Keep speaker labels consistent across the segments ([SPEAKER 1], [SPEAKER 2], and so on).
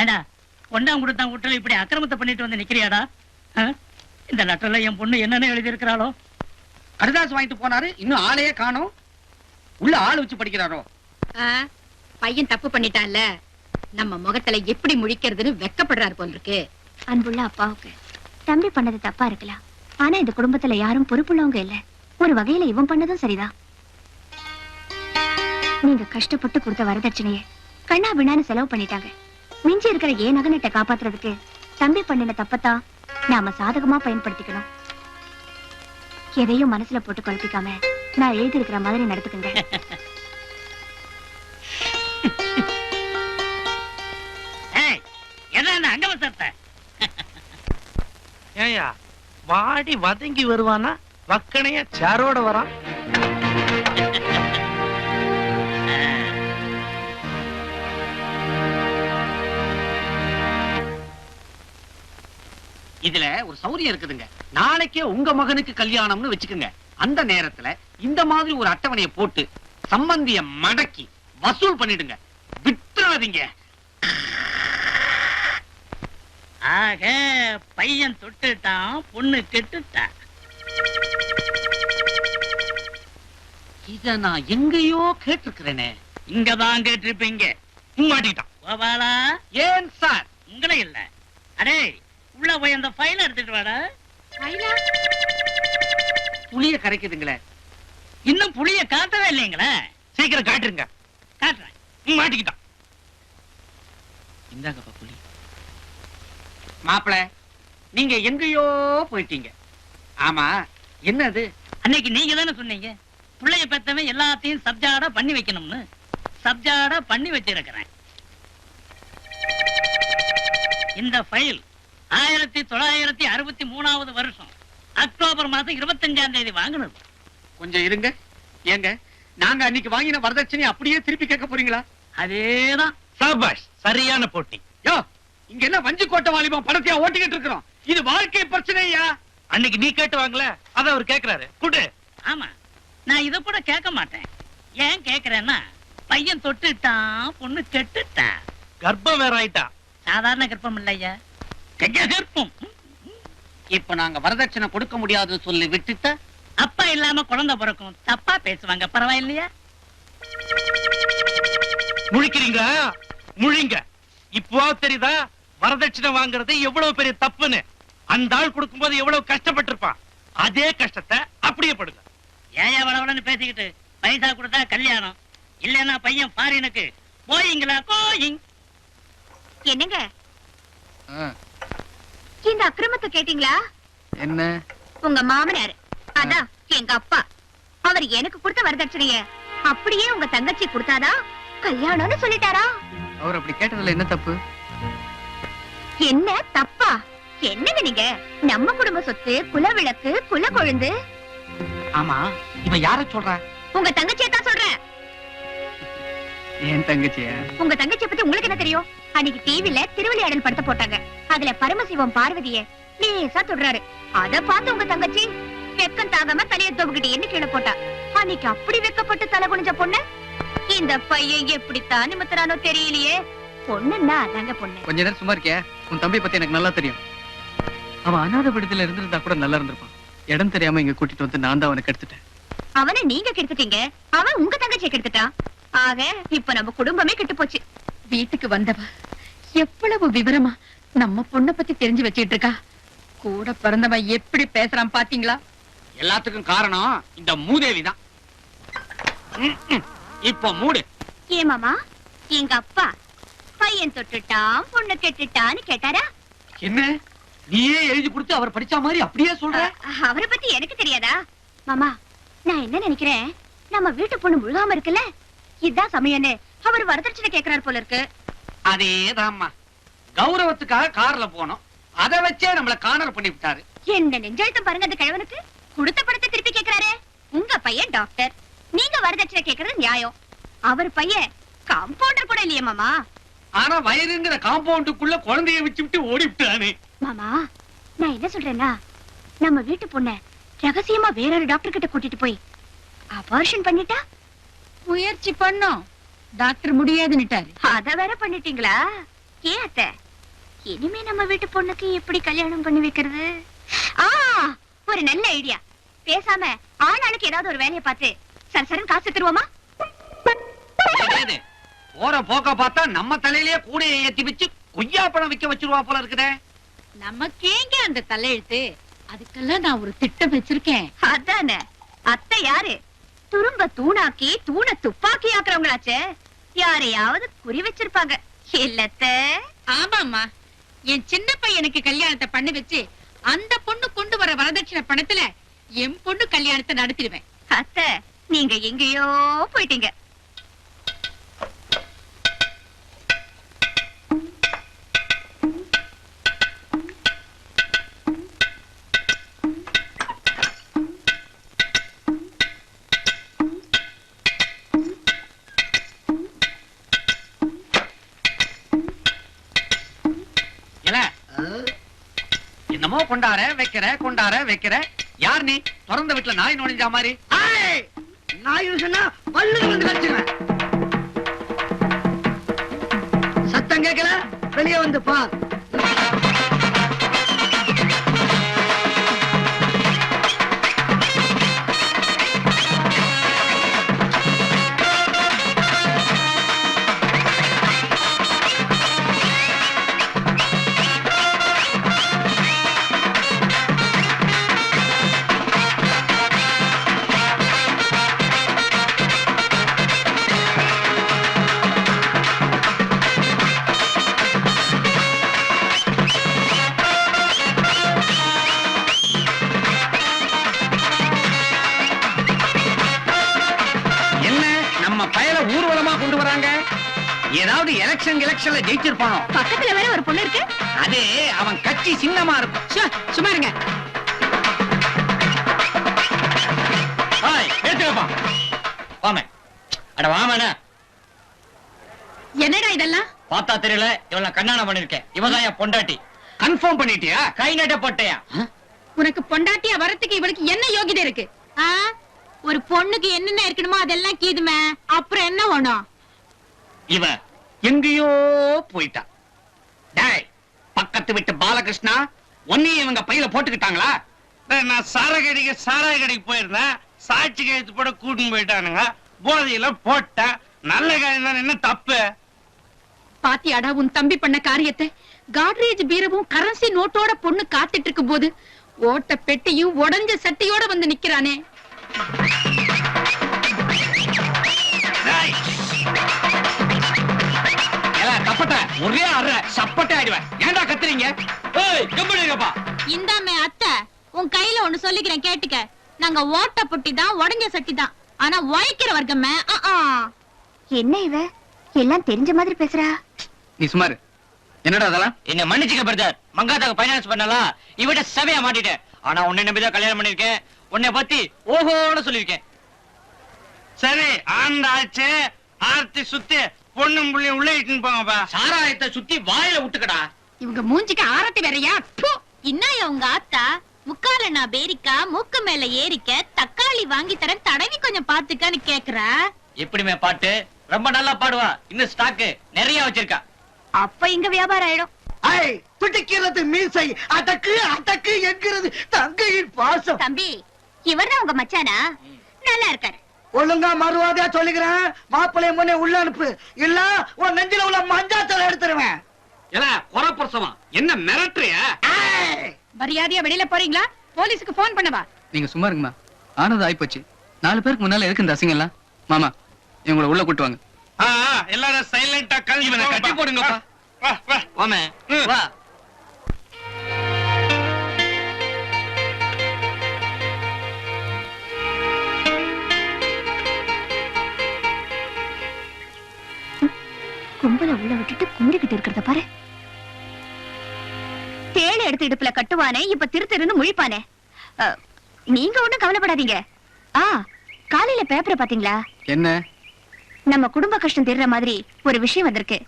[SPEAKER 1] ஏண்டா ஒன்னாம் கொடுத்தான் வீட்டுல இப்படி அக்கிரமத்தை பண்ணிட்டு வந்து நிக்கிறியாடா? இந்த லெட்டர்ல என் பொண்ணு என்னென்ன எழுதி இருக்கிறாளோ
[SPEAKER 2] கடுதாசு வாங்கிட்டு போனாரு இன்னும் ஆளையே காணோம். உள்ள ஆள் வச்சு படிக்கிறாரோ?
[SPEAKER 3] பையன் தப்பு பண்ணிட்டான்ல. நம்ம முகத்துல எப்படி முழிக்கிறதுன்னு வெக்கப்படுறாரு போல இருக்கு
[SPEAKER 4] அன்புள்ள அப்பாவுக்கு தம்பி பண்ணது தப்பா இருக்கலாம். ஆனா இந்த குடும்பத்துல யாரும் பொறுப்புள்ளவங்க இல்ல. ஒரு வகையில இவன் பண்ணதும் சரிதான். நீங்க கஷ்டப்பட்டு கொடுத்த வரதட்சணைய கண்ணா பின்னான்னு செலவு பண்ணிட்டாங்க. மிஞ்சி இருக்கிற ஏன் நகனத்தை காப்பாத்துறதுக்கு தம்பி பண்ணின தப்பத்தான் நாம சாதகமா பயன்படுத்திக்கணும். எதையும் மனசுல போட்டு குழப்பிக்காம நான் எழுதி இருக்கிற மாதிரி நடத்துக்குங்க
[SPEAKER 5] வாடி வதங்கி வருவானா? வக்கனைய சேரோட வரான்?
[SPEAKER 2] இதுல ஒரு சௌரியம் இருக்குதுங்க. நாளைக்கே உங்க மகனுக்கு கல்யாணம்னு வச்சுக்கோங்க. அந்த நேரத்துல இந்த மாதிரி ஒரு அட்டவணையை போட்டு சம்பந்திய மடக்கி வசூல் பண்ணிடுங்க. விட்டுறாதீங்க.
[SPEAKER 1] ஆக பையன் தொட்டுட்டான் பொண்ணு கெட்டுட்டான்
[SPEAKER 2] இத நான் எங்கேயோ கேட்டிருக்கிறேனே.
[SPEAKER 1] இங்கதான் கேட்டிருப்பீங்க.
[SPEAKER 5] மாட்டிட்டான்
[SPEAKER 1] கோபாலா
[SPEAKER 2] ஏன் சார்?
[SPEAKER 1] உங்களே இல்ல. அடே உள்ள போய் அந்த ஃபைல் எடுத்துட்டு வாடா.
[SPEAKER 2] புளிய கரைக்குதுங்களே.
[SPEAKER 1] இன்னும் புளிய காட்டவே இல்லைங்களே.
[SPEAKER 5] சீக்கிரம் காட்டுருங்க
[SPEAKER 1] காட்டுறேன்.
[SPEAKER 5] மாட்டிக்கிட்டான்
[SPEAKER 2] இந்தாங்கப்பா புலி மாப்பிள நீங்க எங்கேயோ போயிட்டீங்க. ஆமா என்னது?
[SPEAKER 1] அன்னைக்கு நீங்க தானே சொன்னீங்க. பிள்ளைய பெத்தவன் எல்லாத்தையும் சப்ஜாடா பண்ணி வைக்கணும்னு. சப்ஜாடா பண்ணி வச்சிருக்கிறேன். இந்த ஃபைல் ஆயிரத்தி தொள்ளாயிரத்தி அறுபத்தி மூணாவது வருஷம். அக்டோபர் மாசம் இருபத்தஞ்சாம் தேதி வாங்கினது.
[SPEAKER 2] கொஞ்சம் இருங்க. ஏங்க நாங்க அன்னைக்கு வாங்கின வரதட்சணை அப்படியே திருப்பி கேட்க போறீங்களா?
[SPEAKER 1] அதேதான்.
[SPEAKER 5] சபாஷ் சரியான போட்டி.
[SPEAKER 2] யோ இங்க என்ன வஞ்சி கோட்டை வாலிபம் படத்தையா ஓட்டிக்கிட்டு இருக்கிறோம்? இது வாழ்க்கை பிரச்சனையா?
[SPEAKER 5] அன்னைக்கு நீ கேட்டு வாங்கல அத அவர் கேக்குறாரு. குடு.
[SPEAKER 1] ஆமா நான் இத கூட கேட்க மாட்டேன். ஏன் கேக்குறேன்னா பையன் தொட்டுட்டான் பொண்ணு கெட்டுட்டான்
[SPEAKER 5] கர்ப்பம் வேற ஆயிட்டா.
[SPEAKER 1] சாதாரண கர்ப்பம் இல்லையா? கெஜ கர்ப்பம்
[SPEAKER 2] இப்ப நாங்க வரதட்சணை கொடுக்க முடியாதுன்னு சொல்லி விட்டுட்ட
[SPEAKER 1] அப்பா இல்லாம குழந்தை பிறக்கும். தப்பா பேசுவாங்க பரவாயில்லையா?
[SPEAKER 5] முழிக்கிறீங்களா முழிங்க. இப்போ தெரியுதா? வரதட்சணை வாங்குறது எவ்வளவு பெரிய தப்புன்னு. அந்த ஆள் கொடுக்கும்போது எவ்வளவு கஷ்டப்பட்டிருப்பான் அதே கஷ்டத்தை அப்படியே படுங்க.
[SPEAKER 1] ஏயா வளவளன்னு பேசிக்கிட்டு பைசா கொடுத்தா கல்யாணம். இல்லைன்னா பையன் ஃபாரினுக்கு போயிங்களா கோயிங்
[SPEAKER 4] என்னங்க? இந்த அக்கிரமத்தை கேட்டீங்களா?
[SPEAKER 2] என்ன?
[SPEAKER 4] உங்க மாமனார் அதான் எங்க அப்பா. அவர் எனக்கு கொடுத்த வரதட்சணைய அப்படியே உங்க தங்கச்சி கொடுத்தாதான் கல்யாணம்னு சொல்லிட்டாரா?
[SPEAKER 2] அவர் அப்படி கேட்டதுல என்ன தப்பு?
[SPEAKER 4] என்ன தப்பா? என்னங்க நீங்க? நம்ம குடும்ப சொத்து குலவிளக்கு குல கொழுந்து.
[SPEAKER 2] ஆமா இவன் யார சொல்ற?
[SPEAKER 4] உங்க தங்கச்சியை தான் சொல்றேன்.
[SPEAKER 2] என் தங்கச்சிய?
[SPEAKER 4] உங்க தங்கச்சியை பத்தி உங்களுக்கு என்ன தெரியும்? அன்னைக்கு டிவில திருவிளையாடல் படத்தை போட்டாங்க. அதுல பரமசிவம் பார்வதிய லேசா தொடுறாரு. அத பார்த்து உங்க தங்கச்சி வெக்கம் தாகாம தலைய தொகுக்கிட்டு என்ன கீழே போட்டா? அன்னைக்கு அப்படி வெக்கப்பட்டு தலை குனிஞ்ச பொண்ணு? இந்த பையன் எப்படித்தான் நிமித்துறானோ தெரியலையே. பொண்ணுன்னா அதாங்க பொண்ணு.
[SPEAKER 6] கொஞ்ச நேரம் சும்மா இருக்கியா? உன் தம்பி பத்தி எனக்கு நல்லா தெரியும். அவன் அநாத விடுதல இருந்திருந்தா கூட நல்லா இருந்திருப்பான். இடம் தெரியாம இங்க கூட்டிட்டு வந்து நான் தான் அவனை கெடுத்துட்டேன்.
[SPEAKER 4] அவனை நீங்க கெடுத்துட்டீங்க. அவன் உங்க தங்கச்சியை கெடுத்துட்டான். ஆக இப்ப நம்ம குடும்பமே கெட்டு போச்சு.
[SPEAKER 3] வீட்டுக்கு வந்தவ எவ்வளவு விவரமா நம்ம பொண்ண பத்தி தெரிஞ்சு வச்சிட்டு இருக்கா கூட பிறந்தவன் எப்படி பேசுறான் பாத்தீங்களா?
[SPEAKER 2] எல்லாத்துக்கும் காரணம் இந்த மூதேவி தான் இப்போ மூடு.
[SPEAKER 4] ஏ மாமா எங்க அப்பா பையன் தொட்டுட்டான் பொண்ணு கெட்டுட்டான்னு கேட்டாரா?
[SPEAKER 2] என்ன? நீயே எழுதி கொடுத்து அவர் படிச்ச மாதிரி அப்படியே சொல்ற?
[SPEAKER 4] அவரை பத்தி எனக்கு தெரியாதா? மாமா நான் என்ன நினைக்கிறேன்? நம்ம வீட்டு பொண்ணு முழுகாம இருக்குல்ல? இதான் சமயம்னு அவர் வரதட்சணை கேக்குறாரு போல இருக்கு.
[SPEAKER 2] அதேதாம்மா. கௌரவத்துக்காக கார்ல போனோம். அத வச்சே நம்மள காணல் பண்ணி விட்டாரு.
[SPEAKER 4] என்ன நெஞ்செழுத்தம் பாருங்க அந்த கிழவனுக்கு கொடுத்த பணத்தை திருப்பி கேக்குறாரு. உங்க பையன் டாக்டர். நீங்க வரதட்சணை கேக்குறது நியாயம். அவர் பையன் காம்பவுண்டர் கூட இல்லையே மாமா.
[SPEAKER 2] ஆனா வயதுங்கிற காம்பவுண்டுக்குள்ள குழந்தைய வச்சு விட்டு ஓடி விட்டானே.
[SPEAKER 4] மாமா நான் என்ன சொல்றேன்னா நம்ம வீட்டு பொண்ண ரகசியமா வேற ஒரு டாக்டர் கிட்ட கூட்டிட்டு போய் அபார்ஷன் பண்ணிட்டா
[SPEAKER 3] முயற்சி பண்ணோம். டாக்டர் முடியாதுன்னுட்டாரு.
[SPEAKER 4] அத வேற பண்ணிட்டீங்களா? ஏன் அத்தை? இனிமே நம்ம வீட்டு பொண்ணுக்கு எப்படி கல்யாணம் பண்ணி வைக்கிறது? ஆ ஒரு நல்ல ஐடியா. பேசாம ஆளாளுக்கு ஏதாவது ஒரு வேலையை பார்த்து சர சரன் காசு தருவோமா
[SPEAKER 2] கிடையாது. போற போக்க பார்த்தா நம்ம தலையிலேயே கூடையை ஏத்தி வச்சு கொய்யா பழம் விக்க வச்சிருவா போல இருக்குதே.
[SPEAKER 3] நமக்கேங்க அந்த தலையெழுத்து? அதுக்கெல்லாம் நான் ஒரு திட்டம் வச்சிருக்கேன்.
[SPEAKER 4] அதானே? அத்தை யாரு? துரும்ப தூணாக்கி தூண துப்பாக்கி ஆக்குறவங்களாச்சே. யாரையாவது குறி வச்சிருப்பாங்க. இல்லத்த.
[SPEAKER 3] ஆமாம்மா. என் சின்ன பையனுக்கு கல்யாணத்தை பண்ணி வச்சு அந்த பொண்ணு கொண்டு வர வரதட்சணை பணத்துல என் பொண்ணு கல்யாணத்தை நடத்திடுவேன்.
[SPEAKER 4] அத்தை நீங்க எங்கேயோ போயிட்டீங்க.
[SPEAKER 2] என்னமோ கொண்டார வைக்கிற கொண்டார வைக்கிற. யார் நீ? திறந்த வீட்டுல நாய் நுழைஞ்சா மாதிரி.
[SPEAKER 7] நாய் சொன்னா பல்லு வந்து கடிச்சிருவேன் சத்தம் கேட்கல? வெளியே வந்து பார்.
[SPEAKER 2] ஜெயிச்சிருப்பானோ
[SPEAKER 4] பக்கத்துல வேற ஒரு பொண்ணு இருக்கு.
[SPEAKER 2] அது அவன் கட்சி சின்னமா இருக்கும்.
[SPEAKER 3] சும்மா இருங்க. என்னடா இதெல்லாம்?
[SPEAKER 5] பார்த்தா தெரியல இவள பண்ணிருக்கேன். என் பொண்டாட்டி.
[SPEAKER 2] கன்ஃபார்ம் பண்ணிட்டியா?
[SPEAKER 5] கை நட்ட போட்டையா?
[SPEAKER 3] உனக்கு பொண்டாட்டியா வரத்துக்கு இவளுக்கு என்ன யோகிதை இருக்கு?
[SPEAKER 4] ஒரு பொண்ணுக்கு என்னென்ன இருக்கணுமோ அதெல்லாம் கீதுமே. அப்புறம் என்ன வேணும்?
[SPEAKER 2] இவன் எங்கேயோ போயிட்டான் டேய் பக்கத்து விட்டு பாலகிருஷ்ணா ஒன்னையும் இவங்க பையில போட்டுக்கிட்டாங்களா?
[SPEAKER 5] நான் சார கடைக்கு சாராய கடைக்கு போயிருந்தேன். சாட்சி கையெழுத்து போட கூட்டின்னு போயிட்டானுங்க. போதையில போட்டேன். நல்ல காரியம் தான் என்ன தப்பு?
[SPEAKER 3] பாத்தியாடா உன் தம்பி பண்ண காரியத்தை? காட்ரேஜ் பீரவும் கரன்சி நோட்டோட பொண்ணு காத்துட்டு இருக்கும் போது ஓட்ட பெட்டியும் உடைஞ்ச சட்டியோட வந்து நிக்கிறானே.
[SPEAKER 2] ஒரே அற சப்பட்டை ஆயிடுவேன் ஏன்டா கத்துறீங்க?
[SPEAKER 5] ஏய், கம்முனு இருப்பா
[SPEAKER 4] இந்தாமே அத்தை உன் கையில ஒண்ணு சொல்லிக்கிறேன் கேட்டுக்க. நாங்க ஓட்ட பொட்டி தான் உடஞ்ச சட்டி தான் ஆனா உழைக்கிற வர்க்கமே என்ன இவ? எல்லாம் தெரிஞ்ச மாதிரி பேசுறா.
[SPEAKER 6] நீ சுமாரு என்னடா அதெல்லாம்?
[SPEAKER 5] என்ன மன்னிச்சுக்க பிரதர். மங்காத்தாக்கு பைனான்ஸ் பண்ணலாம் இவட்ட செவையா மாட்டிட்டேன். ஆனா உன்னை நம்பிதான் கல்யாணம் பண்ணிருக்கேன் உன்னை பத்தி ஓஹோன்னு சொல்லிருக்கேன் சரி ஆண்டாச்சு ஆர்த்தி சுத்தி. பொண்ணும் புள்ளையும் உள்ள இட்டுன்னு போங்கப்பா.
[SPEAKER 2] சாராயத்தை சுத்தி வாயில விட்டுக்கடா
[SPEAKER 3] இவங்க மூஞ்சிக்கு ஆரத்தி வேறையா? ப்பு!
[SPEAKER 4] இன்னாய உங்க ஆத்தா? முக்கால நான் பேரிக்கா மூக்கு மேல ஏறிக்க தக்காளி வாங்கி தரேன் தடவி கொஞ்சம் பாத்துக்கன்னு கேக்குறா.
[SPEAKER 5] எப்படிமே பாட்டு? ரொம்ப நல்லா பாடுவா. இன்னும் ஸ்டாக்கு நிறைய வச்சிருக்கா.
[SPEAKER 4] அப்ப இங்க வியாபாரம் ஆயிடும்.
[SPEAKER 7] ஐ துடிக்கிறது மீசை. அடக்கு அடக்கு என்கிறது தங்கையின் பாசம்.
[SPEAKER 4] தம்பி இவர்தான் உங்க மச்சானா? நல்லா இருக்காரு.
[SPEAKER 7] ஒழுங்கா மறுவாதையா சொல்லிக்கிறேன். மாப்பிள்ளைய முன்னே உள்ள அனுப்பு. இல்ல உன் நெஞ்சில உள்ள மஞ்சாத்தலை எடுத்துருவேன்.
[SPEAKER 2] ஏல குறப்பிரசவம் என்ன மிரட்டுறிய!
[SPEAKER 3] மரியாதையா வெளியில போறீங்களா? போலீஸுக்கு போன் பண்ணவா?
[SPEAKER 6] நீங்க சும்மா இருங்கம்மா. ஆனது ஆயிப்போச்சு. நாலு பேருக்கு முன்னால எதுக்கு இந்த அசிங்கம் எல்லாம்? மாமா இவங்களை உள்ள கூட்டு வாங்க.
[SPEAKER 5] ஆ, ஆ, எல்லாரும் சைலண்டா கல்வி
[SPEAKER 2] கட்டி போடுங்கப்பா.
[SPEAKER 5] வா வா.
[SPEAKER 2] வாமே. வா.
[SPEAKER 4] கும்பல உள்ள விட்டுட்டு கும்பிட்டுக்கிட்டு இருக்கிறத பாரு. தேளை எடுத்து இடுப்புல கட்டுவானே இப்ப திரு திருன்னு முழிப்பானே நீங்க ஒண்ணும் கவலைப்படாதீங்க. ஆ காலையில பேப்பரை பாத்தீங்களா?
[SPEAKER 6] என்ன?
[SPEAKER 4] நம்ம குடும்ப கஷ்டம் தீர்ற மாதிரி ஒரு விஷயம் வந்திருக்கு.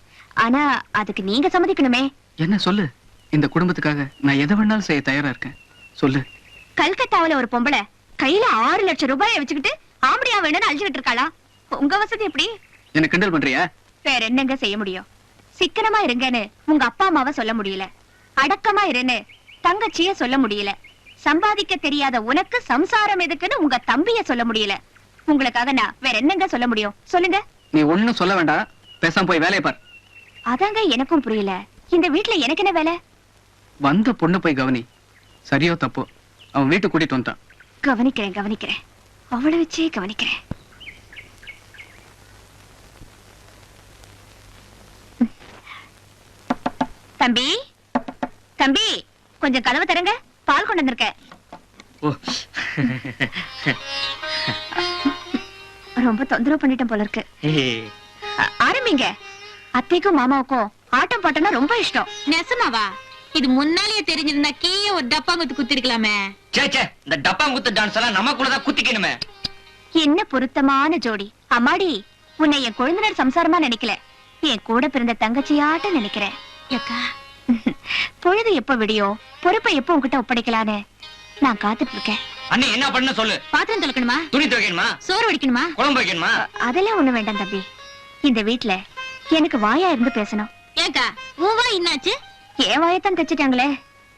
[SPEAKER 4] ஆனா அதுக்கு நீங்க சம்மதிக்கணுமே.
[SPEAKER 6] என்ன சொல்லு. இந்த குடும்பத்துக்காக நான் எதை வேணாலும் செய்ய தயாரா இருக்கேன். சொல்லு.
[SPEAKER 4] கல்கத்தாவுல ஒரு பொம்பளை கையில ஆறு லட்சம் ரூபாயை வச்சுக்கிட்டு ஆம்படியா வேணும்னு அழிச்சுக்கிட்டு இருக்காளா? உங்க வசதி எப்படி?
[SPEAKER 6] என்ன கிண்டல் பண்றியா?
[SPEAKER 4] வேற என்னங்க செய்ய முடியும்? சிக்கனமா இருங்கன்னு உங்க அப்பா அம்மாவை சொல்ல முடியல. அடக்கமா இருன்னு தங்கச்சிய சொல்ல முடியல. சம்பாதிக்க தெரியாத உனக்கு சம்சாரம் எதுக்குன்னு உங்க தம்பிய சொல்ல முடியல. உங்களுக்காக நான் வேற என்னங்க சொல்ல முடியும்? சொல்லுங்க.
[SPEAKER 6] நீ ஒண்ணும் சொல்ல வேண்டாம். பேசாம போய் வேலையை பார்.
[SPEAKER 4] அதாங்க எனக்கும் புரியல. இந்த வீட்ல எனக்கு என்ன வேலை?
[SPEAKER 6] வந்த பொண்ணு போய் கவனி. சரியோ தப்போ? அவன் வீட்டுக்கு கூட்டிட்டு வந்துட்டான்.
[SPEAKER 4] கவனிக்கிறேன் கவனிக்கிறேன். அவளை வச்சே கவனிக்கிறேன். தம்பி. தம்பி கொஞ்சம் கதவை தரங்க பால் கொண்டு வந்திருக்கேன்.
[SPEAKER 5] ஓ.
[SPEAKER 4] ரொம்ப தொந்தரவு பண்ணிட்டேன் போல இருக்கு. ஆரம்பிங்க. அத்தைக்கும் மாமாவுக்கும் ஆட்டம் பாட்டம்னா ரொம்ப இஷ்டம்.
[SPEAKER 3] நெசமாவா? இது முன்னாலேயே தெரிஞ்சிருந்தா கீழே ஒரு டப்பா குத்து குத்திருக்கலாமே.
[SPEAKER 5] சே சே இந்த டப்பா குத்து டான்ஸ் எல்லாம் நமக்குள்ளதான் குத்திக்கணுமே.
[SPEAKER 4] என்ன பொருத்தமான ஜோடி. அம்மாடி உன்னை என் கொழுந்தனர் சம்சாரமா நினைக்கல. என் கூட பிறந்த தங்கச்சியாட்ட நினைக்கிறேன்.
[SPEAKER 3] அக்கா
[SPEAKER 4] பொழுது எப்ப விடியும்? பொறுப்பை எப்ப உன்கிட்ட ஒப்படைக்கலான்னு? நான் காத்துட்டு இருக்கேன்
[SPEAKER 5] அண்ணி என்ன பண்ண சொல்லு.
[SPEAKER 3] பாத்திரம் தொலைக்கணுமா
[SPEAKER 5] துணி துவைக்கணுமா?
[SPEAKER 3] சோறு வடிக்கணுமா?
[SPEAKER 5] குழம்பு வைக்கணுமா?
[SPEAKER 4] அதெல்லாம் ஒண்ணு வேண்டாம் தம்பி. இந்த வீட்ல எனக்கு வாயா இருந்து பேசணும்.
[SPEAKER 3] ஏக்கா உவா என்னாச்சு?
[SPEAKER 4] என் வாயத்தான் தச்சுட்டாங்களே.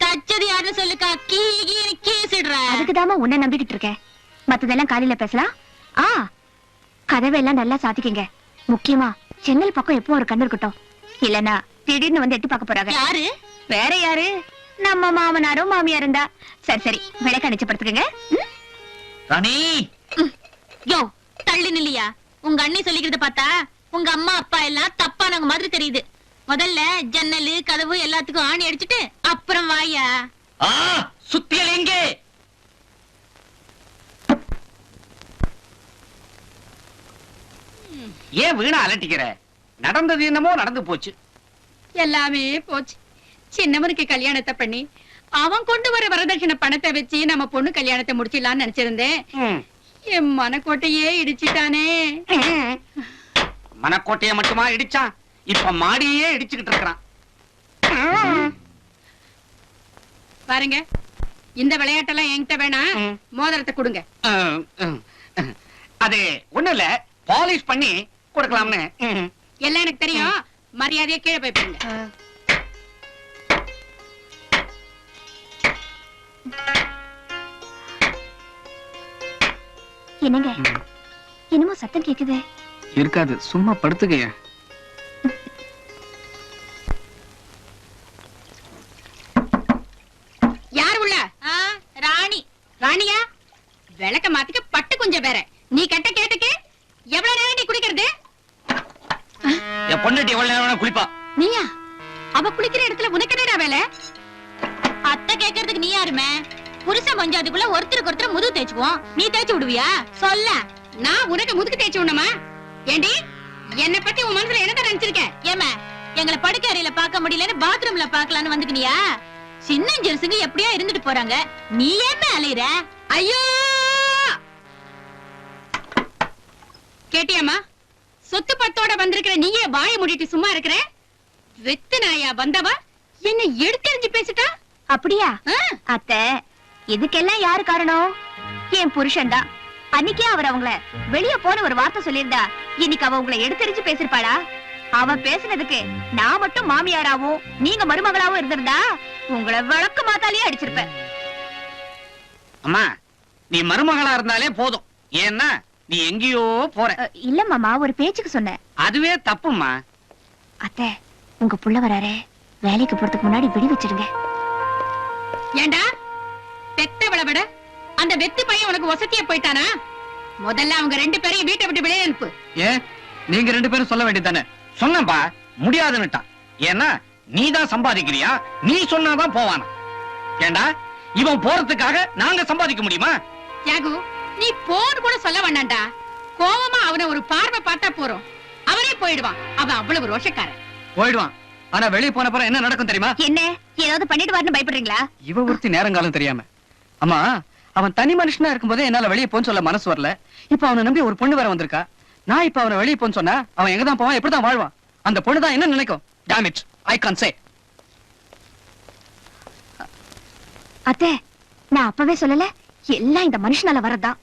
[SPEAKER 3] தச்சது யாருன்னு சொல்லுக்கா. கீ கீன்னு கேசிடுற
[SPEAKER 4] அதுக்குதாம்மா உன்னை நம்பிக்கிட்டு இருக்கேன் மத்ததெல்லாம் காலையில பேசலாம். ஆ கதவையெல்லாம் நல்லா சாத்திக்கங்க. முக்கியமா செங்கல் பக்கம் எப்போ ஒரு கண்ணு இருக்கட்டும். இல்லனா திடீர்னு வந்து எட்டி பார்க்க போறாங்க.
[SPEAKER 3] யாரு?
[SPEAKER 4] வேற யாரு? நம்ம மாமனாரும் மாமியாரும் தான் சரி சரி விளக்க அடிச்சு படுத்துக்கங்க?
[SPEAKER 5] ராணி!
[SPEAKER 3] யோ தள்ளி நில்லையா? உங்க அண்ணி சொல்லிக்கிறத பார்த்தா உங்க அம்மா அப்பா எல்லாம் தப்பானவங்க மாதிரி தெரியுது. முதல்ல ஜன்னலு கதவு எல்லாத்துக்கும் ஆணி அடிச்சிட்டு அப்புறம் வாயா?
[SPEAKER 5] ஆ சுத்தியல் எங்கே?
[SPEAKER 2] ஏன் வீணா அலட்டிக்கிற? நடந்தது என்னமோ நடந்து போச்சு.
[SPEAKER 3] எல்லாமே போச்சு. சின்னவனுக்கு கல்யாணத்தை பண்ணி அவன் கொண்டு வர வரதட்சணை பணத்தை வச்சு நம்ம பொண்ணு கல்யாணத்தை முடிச்சிடலாம்னு நினைச்சிருந்தேன். என் மனக்கோட்டையே இடிச்சிட்டானே.
[SPEAKER 2] மனக்கோட்டையை மட்டுமா இடிச்சான்? இப்ப மாடியே இடிச்சுக்கிட்டு இருக்கிறான்.
[SPEAKER 3] பாருங்க இந்த விளையாட்டெல்லாம் என்கிட்ட வேணாம். மோதிரத்தை கொடுங்க.
[SPEAKER 2] அது ஒண்ணு இல்ல பாலிஷ் பண்ணி கொடுக்கலாம்னு.
[SPEAKER 3] எல்லாம் எனக்கு தெரியும். மரியாதையா கீழே போய் பாருங்க.
[SPEAKER 4] என்னங்க? என்னமோ சத்தம் கேக்குதே.
[SPEAKER 6] இருக்காது சும்மா படுத்துக்கைய
[SPEAKER 3] வந்துக்கினியா சின்ன ஜெருசுங்க எப்படியா இருந்துட்டு போறாங்க? நீ ஏன் அலையிற? ஐயோ! கேட்டியாமா சொத்து பத்தோட வந்திருக்கிற நீயே வாய மூடிட்டு சும்மா இருக்கிற? வெத்து நாயா வந்தவா? என்ன எடுத்தெறிஞ்சு பேசிட்டா?
[SPEAKER 4] அப்படியா? அத்தை இதுக்கெல்லாம் யாரு காரணம்? என் புருஷன் தான் அன்னைக்கே அவர் அவங்கள வெளிய போன ஒரு வார்த்தை சொல்லியிருந்தா இன்னைக்கு அவ உங்களை எடுத்தெறிஞ்சு பேசிருப்பாளா? அவ பேசினதுக்கு நான் மட்டும் மாமியாராவும் நீங்க மருமகளாவும் இருந்திருந்தா உங்களை விளக்கு மாத்தாலேயே அடிச்சிருப்பேன்
[SPEAKER 2] அம்மா நீ மருமகளா இருந்தாலே போதும். ஏன்னா நீ எங்கேயோ போற.
[SPEAKER 4] இல்ல மாமா ஒரு பேச்சுக்கு சொன்னேன்
[SPEAKER 2] அதுவே தப்பும்மா.
[SPEAKER 4] அத்தை உங்க புள்ள வராரே. வேலைக்கு போறதுக்கு முன்னாடி விடி வச்சிடுங்க
[SPEAKER 3] ஏண்டா? பெத்தவள விட அந்த வெத்து பையன் உனக்கு வசதியா போயிட்டானா? முதல்ல அவங்க ரெண்டு பேரையும் வீட்டை விட்டு வெளியே அனுப்பு.
[SPEAKER 6] ஏன் நீங்க ரெண்டு பேரும் சொல்ல வேண்டியதானே
[SPEAKER 2] சொன்னப்பா முடியாதுன்னுட்டான். ஏன்னா நீ தான் சம்பாதிக்கிறியா? நீ சொன்னாதான் போவானா? ஏண்டா இவன் போறதுக்காக நாங்க சம்பாதிக்க முடியுமா?
[SPEAKER 3] தியாகு நீ போன் கூட சொல்ல வேண்டாம்டா. கோவமா அவனை ஒரு பார்வை பார்த்தா போறோம். அவனே போயிடுவான். அவன் அவ்வளவு ரோஷக்காரன்.
[SPEAKER 6] போயிடுவான். ஆனா வெளிய போன அப்புறம் என்ன நடக்கும் தெரியுமா?
[SPEAKER 4] என்ன? ஏதாவது பண்ணிட்டு வரணும் பயப்படுறீங்களா?
[SPEAKER 6] இவ ஒருத்தி நேரங்காலம் தெரியாம. அம்மா அவன் தனி மனுஷனா இருக்கும்போதே என்னால வெளியே போன்னு சொல்ல மனசு வரல. இப்ப அவனை நம்பி ஒரு பொண்ணு வேற வந்திருக்கா. நான் இப்ப அவனை வெளியே போன்னு சொன்னா அவன் எங்கதான் போவான் எப்படிதான் வாழ்வான்? அந்த பொண்ணு தான் என்ன நினைக்கும்? டேமேஜ் ஐ கான் சே
[SPEAKER 4] அத்தே நான் அப்பவே சொல்லல எல்லாம் இந்த மனுஷனால வரதான்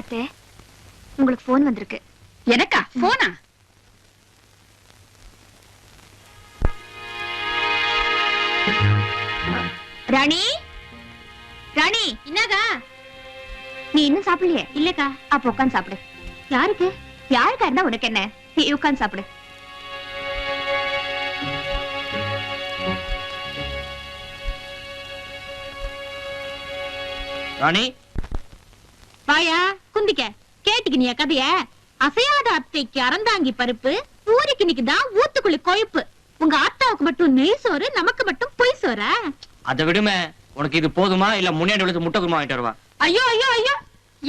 [SPEAKER 4] அத்தே உங்களுக்கு போன் வந்திருக்கு.
[SPEAKER 3] எனக்கா? போனா
[SPEAKER 4] ராணி? ராணி
[SPEAKER 3] என்னக்கா
[SPEAKER 4] நீ இன்னும் சாப்பிடலையே?
[SPEAKER 3] இல்லக்கா.
[SPEAKER 4] அப்ப உட்காந்து சாப்பிடு. யாருக்கு? யாருக்கா இருந்தா உனக்கு என்ன? நீ உட்காந்து சாப்பிடு.
[SPEAKER 5] ராணி?
[SPEAKER 3] வாயா குந்திக்க. கேட்டுக்கினியா கதைய. அசையாத அத்தைக்கு அறந்தாங்கி பருப்பு ஊருக்கு இன்னைக்குதான் ஊத்துக்குள்ளி கொழுப்பு. உங்க ஆத்தாவுக்கு மட்டும் நெய் சோறு நமக்கு மட்டும் பொய் சோறா?
[SPEAKER 5] அதை விடுமே. உனக்கு இது போதுமா? இல்ல முன்னாடி விழுந்து முட்டை குருமா வாங்கிட்டு வருவா?
[SPEAKER 3] ஐயோ ஐயோ ஐயோ.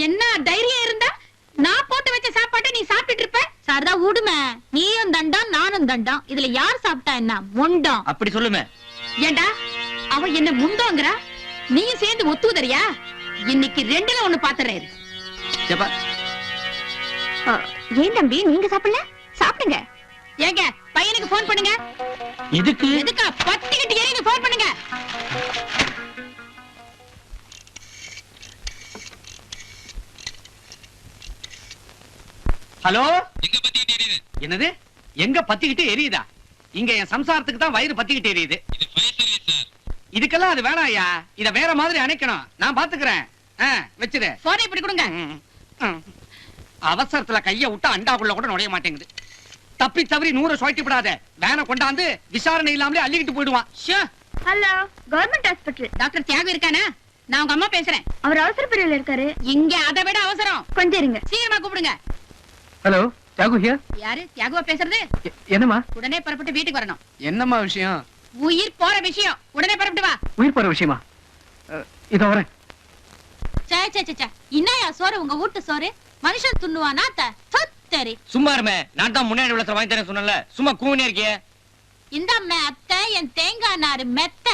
[SPEAKER 3] என்ன தைரியம் இருந்தா? நான் போட்டு வச்ச சாப்பாட்டை நீ சாப்பிட்டுட்டு இருப்ப? சாரதா விடுமே நீயும் தண்டம் நானும் தண்டம். இதுல யார் சாப்பிட்டா என்ன? முண்டம்.
[SPEAKER 5] அப்படி சொல்லுமே.
[SPEAKER 3] ஏண்டா? அவ என்ன முண்டோங்கறா? நீயும் சேர்ந்து ஒத்துதறியா இன்னைக்கு ரெண்டுல ஒண்ணு பாத்துறேன்
[SPEAKER 4] ஏன் தம்பி நீங்க சாப்பிடல? சாப்பிடுங்க.
[SPEAKER 3] ஏங்க பையனுக்கு போன் பண்ணுங்க.
[SPEAKER 5] எதுக்கு?
[SPEAKER 3] எதுக்கா பத்திக்கிட்டு ஏறிங்க போன் பண்ணுங்க?
[SPEAKER 2] ஹலோ? என்னது? எங்க பத்திக்கிட்டு எரியுதா? இங்க என் சம்சாரத்துக்கு தான் வயிறு பத்திக்கிட்டு எரியுது. இதுக்கெல்லாம் அது வேணாம் ஐயா. இத வேற மாதிரி அணைக்கணும். நான் பாத்துக்கிறேன். வச்சிரு
[SPEAKER 3] போனை இப்படி கொடுங்க.
[SPEAKER 2] அவசரத்துல கைய விட்டா அண்டாக்குள்ள கூட நுழைய மாட்டேங்குது. தப்பி தவறி நூற சுழட்டி விடாத. வேனை கொண்டாந்து விசாரணை இல்லாமலே அள்ளிக்கிட்டு போயிடுவான்.
[SPEAKER 4] Hello government hospital
[SPEAKER 3] doctor Thiyagu இருக்கானா? நான் உங்க அம்மா பேசுறேன்.
[SPEAKER 4] அவர் அவசர பிரிவில் இருக்காரு.
[SPEAKER 3] இங்க அதை விட அவசரம்.
[SPEAKER 4] கொஞ்சம் இருங்க.
[SPEAKER 3] சீக்கிரமா கூப்பிடுங்க.
[SPEAKER 6] ஹலோ தியாகு ஹியர்
[SPEAKER 3] யாரு? தியாகுவா பேசுறது?
[SPEAKER 6] என்னம்மா?
[SPEAKER 3] உடனே புறப்பட்டு வீட்டுக்கு வரணும்.
[SPEAKER 6] என்னம்மா விஷயம்?
[SPEAKER 3] உயிர் போற விஷயம். உடனே புறப்பட்டு வா.
[SPEAKER 6] உயிர் போற விஷயமா? இதோ வரேன்.
[SPEAKER 3] சே சே சே, சே என்னயா சோறு? உங்க வீட்டு சோறு? மனுஷன் துண்ணுவானா அத்த. சரி
[SPEAKER 5] சும்மா இருமே நான் தான் முன்னாடி வாங்கி தரேன் சொன்னல சும்மா கூவினே இருக்கியே.
[SPEAKER 3] இந்த அம்மா அத்தை என் தேங்காய் நாறு மெத்த.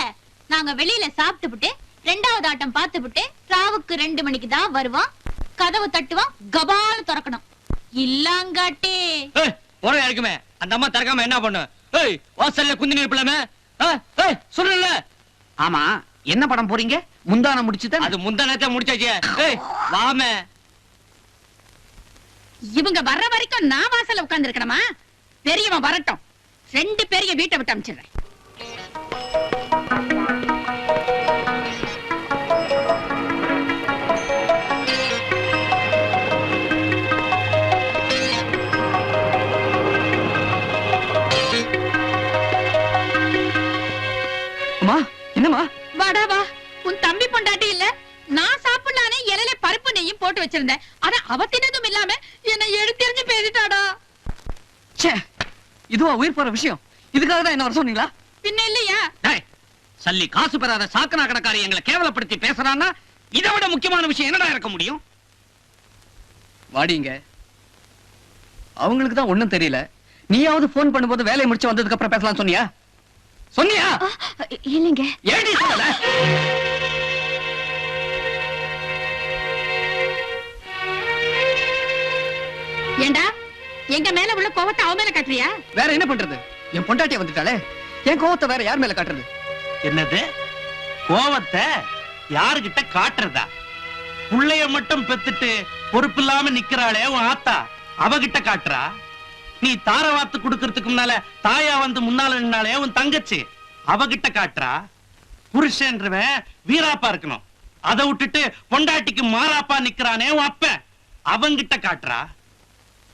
[SPEAKER 3] நாங்க வெளியில சாப்பிட்டுப்புட்டு ரெண்டாவது ஆட்டம் பார்த்துப்புட்டு ராவுக்கு ரெண்டு மணிக்கு தான் வருவோம். கதவு தட்டுவோம் கபால் திறக்கணும். இல்லாங்காட்டி.
[SPEAKER 5] ஏய் போறவே இருக்குமே அந்த அம்மா திறக்காம என்ன பண்ணு? ஏய் வாசல்ல குந்தி நிற்பலாமே சொல்லல
[SPEAKER 2] ஆமா என்ன படம் போறீங்க? முந்தான முடிச்சுதான்.
[SPEAKER 5] அது முந்தானத்தை முடிச்சாச்சு. ஏய் வாமே.
[SPEAKER 3] இவங்க வர்ற வரைக்கும் நான் வாசல்ல உட்கார்ந்து இருக்கணுமா பெரியவன் வரட்டும். ரெண்டு பேரைய வீட்டை விட்டு அமிச்சிடுறேன்.
[SPEAKER 6] அம்மா என்னம்மா?
[SPEAKER 3] வாடா வா. உன் தம்பி பொண்டாட்டி இல்ல. நான் சாப்பிடலானே இலையில பருப்பு நெய்யும் போட்டு வச்சிருந்தேன். ஆனா அவ தின்னதும் இல்லாம என்னை எடுத்தெறிஞ்சு பேசிட்டாடா.
[SPEAKER 6] ச்சே இதுவா உயிர் போற விஷயம். இதுக்காக தான் என்ன வர சொன்னீங்களா?
[SPEAKER 3] பின்ன இல்லையா?
[SPEAKER 2] டேய், சல்லி காசு பெறாத சாக்கனா கணக்காரி எங்களை கேவலப்படுத்தி பேசுறான்னா இதை விட முக்கியமான விஷயம் என்னடா இருக்க முடியும்?
[SPEAKER 6] வாடிங்க. அவங்களுக்கு தான் ஒண்ணும் தெரியல. நீயாவது ஃபோன் பண்ணும்போது வேலையை முடிச்சு வந்ததுக்கு அப்புறம் பேசலாம் சொன்னியா? சொன்னியா
[SPEAKER 4] இல்லைங்க.
[SPEAKER 2] ஏடி சொல்லல
[SPEAKER 3] ஏண்டா? எங்க மேல உள்ள கோவத்தை அவ மேல காட்டுறியா?
[SPEAKER 6] வேற என்ன பண்றது? என் பொண்டாட்டிய வந்துட்டாளே. என் கோவத்தை வேற யார் மேல காட்டுறது?
[SPEAKER 8] என்னது? கோவத்தை யாருகிட்ட காட்டுறதா? புள்ளைய மட்டும் பெத்துட்டு பொறுப்பில்லாம நிக்கிறாளே உன் ஆத்தா அவகிட்ட காட்டுறா? நீ தார வாத்து குடுக்கறதுக்கு முன்னால தாயா வந்து முன்னால நின்னாலே உன் தங்கச்சி அவகிட்ட காட்டுறா? புருஷன்றவன் வீராப்பா இருக்கணும். அதை விட்டுட்டு பொண்டாட்டிக்கு மாறாப்பா நிக்கிறானே உன் அப்பன். அவங்கிட்ட காட்டுறா?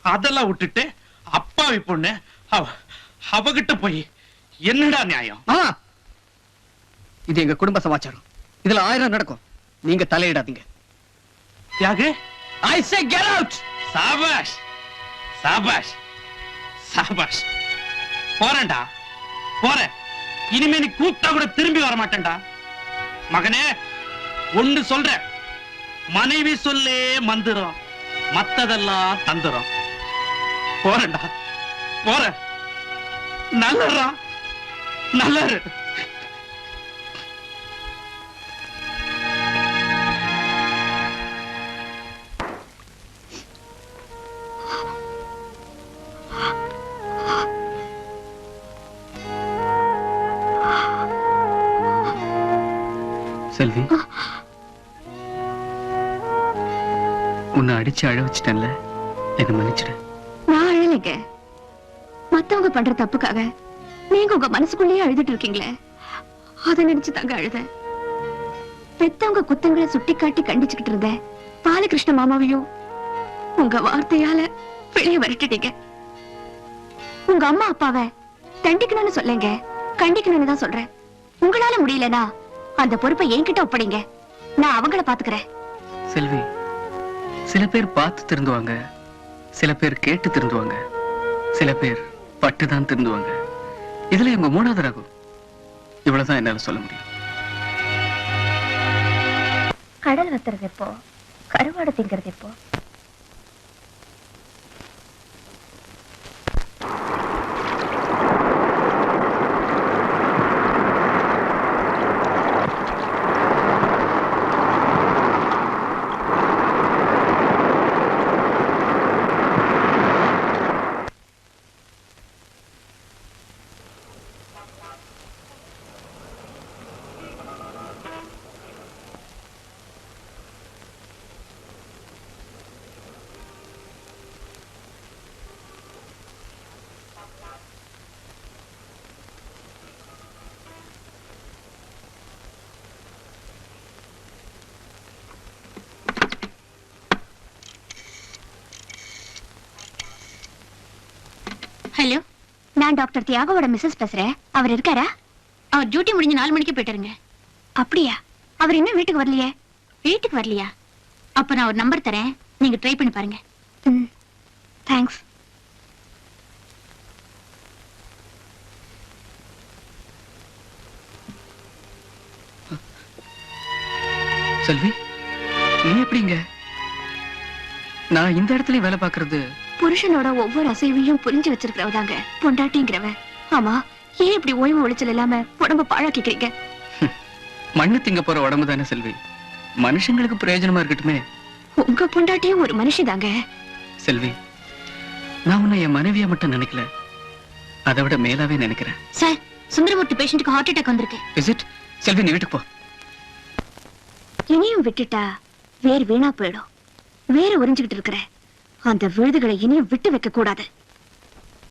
[SPEAKER 8] அதெல்லாம் விட்டுட்டு அப்பாவி பொண்ணு அவ அவகிட்ட போய் என்னடா நியாயம்?
[SPEAKER 6] இது எங்க குடும்ப சமாச்சாரம். இதுல ஆயிரம் நடக்கும். நீங்க தலையிடாதீங்க.
[SPEAKER 8] Thiyagu?
[SPEAKER 6] I say get out
[SPEAKER 8] Shahbaz. சாபாஷ். சாபாஷ். போறேன்டா. போறேன். இனிமே நீ கூப்பிட்டா கூட திரும்பி வர மாட்டேன்டா. மகனே ஒண்ணு சொல்றேன். மனைவி சொல்லே மந்திரம். மத்ததெல்லாம் தந்திரம். போறேன்டா. போறேன் நல்லறா. நல்லரு
[SPEAKER 6] செல்வி உன்னை அடிச்சு அழ வச்சிட்டேன்ல. என்னை மன்னிச்சிடு.
[SPEAKER 4] நான் மத்தவங்க பண்ற தப்புக்காக நீங்க உங்க மனசுக்குள்ளேயே அழுதுட்டு இருக்கீங்களே அத நினைச்சு தாங்க அழுத பெத்தவங்க குத்தங்களை சுட்டி காட்டி கண்டிச்சுக்கிட்டு இருந்த பாலகிருஷ்ண மாமாவையும் உங்க வார்த்தையால வெளியே விரட்டிட்டீங்க உங்க அம்மா அப்பாவ தண்டிக்கணும்னு சொல்லுங்க கண்டிக்கணும்னு தான் சொல்றேன். உங்களால முடியலனா அந்த பொறுப்பை என்கிட்ட ஒப்படைங்க. நான் அவங்கள பாத்துக்கிறேன்.
[SPEAKER 6] செல்வி சில பேர் பார்த்து திருந்துவாங்க. சில பேர் கேட்டு திருந்துவாங்க. சில பேர் பட்டு தான் திருந்துவாங்க. இதுல இவங்க மூணாவது ரகம் இவ்வளவுதான் என்னால சொல்ல முடியும்.
[SPEAKER 4] கடல் வத்துறது எப்போ? கருவாடு திங்கிறது எப்போ?
[SPEAKER 3] ஹலோ
[SPEAKER 4] நான் டாக்டர் தியாகோட மிஸ்ஸஸ் பேசுறேன். அவர் இருக்காரா?
[SPEAKER 3] அவர் டியூட்டி முடிஞ்சு நாலு மணிக்கு போயிட்டாருங்க.
[SPEAKER 4] அப்படியா? அவர் இன்னும் வீட்டுக்கு வரலையே?
[SPEAKER 3] வீட்டுக்கு வரலையா? அப்ப நான் ஒரு நம்பர் தரேன். நீங்க ட்ரை பண்ணி பாருங்க.
[SPEAKER 4] ம் தேங்க்ஸ்
[SPEAKER 6] செல்வி நீ எப்படிங்க? நான் இந்த இடத்துலயும் வேலை பார்க்கறது
[SPEAKER 4] புருஷனோட ஒவ்வொரு அசைவையும் புரிஞ்சு வச்சிருக்கிறவதாங்க. பொண்டாட்டிங்கிறவ ஆமா ஏன் இப்படி ஓய்வு ஒளிச்சல் இல்லாம உடம்ப பாழாக்கிக்கிறீங்க?
[SPEAKER 6] மண்ணு திங்க போற உடம்பு தானே செல்வி. மனுஷங்களுக்கு பிரயோஜனமா இருக்கட்டுமே.
[SPEAKER 4] உங்க பொண்டாட்டியும் ஒரு மனுஷிதாங்க.
[SPEAKER 6] செல்வி நான் உன்னை என் மனைவியா மட்டும் நினைக்கல. அதை விட மேலாவே நினைக்கிறேன்.
[SPEAKER 3] சார் சுந்தரமூர்த்தி பேஷண்ட்டுக்கு ஹார்ட் அட்டாக் வந்திருக்கு.
[SPEAKER 6] இஸ் இட் செல்வி நீ வீட்டுக்கு போ.
[SPEAKER 4] இனியும் விட்டுட்டா வேர் வீணா போயிடும். வேற உறிஞ்சுகிட்டு இருக்கிற. அந்த விழுதுகளை இனியும் விட்டு வைக்க கூடாது.